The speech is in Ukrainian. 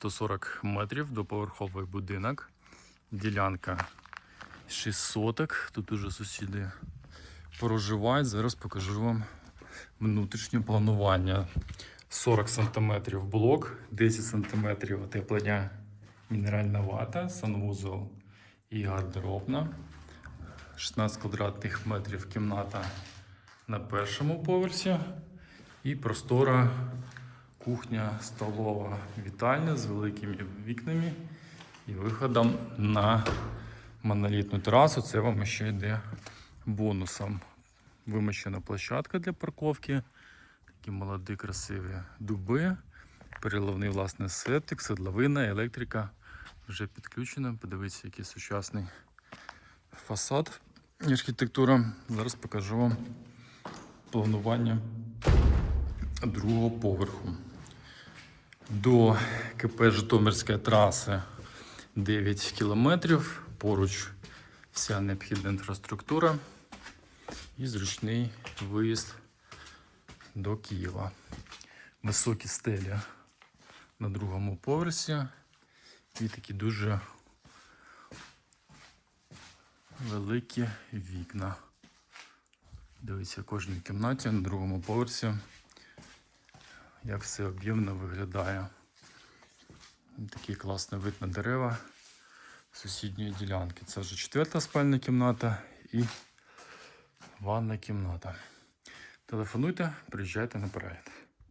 140 метрів до поверховий будинок. Ділянка 6 соток. Тут уже сусіди проживають. Зараз покажу вам внутрішнє планування. 40 см блок, 10 см отеплення мінеральна вата, санвузол і гардеробна. 16 квадратних метрів кімната на першому поверсі. І простора кухня, столова вітальня з великими вікнами і виходом на монолітну терасу. Це вам ще йде бонусом. Вимощена площадка для парковки. Такі молоді, красиві дуби. Переливний власне септик, седловина, електрика вже підключена. Подивіться, який сучасний фасад і архітектура. Зараз покажу вам планування другого поверху. До КП Житомирської траси 9 кілометрів. Поруч вся необхідна інфраструктура і зручний виїзд до Києва. Високі стелі на другому поверсі і такі дуже великі вікна. Дивіться, кожній кімнаті на другому поверсі, як все об'ємно виглядає. Такий класний вид на дерева сусідньої ділянки. Це вже четверта спальна кімната і ванна кімната. Телефонуйте, приїжджайте на перегляд.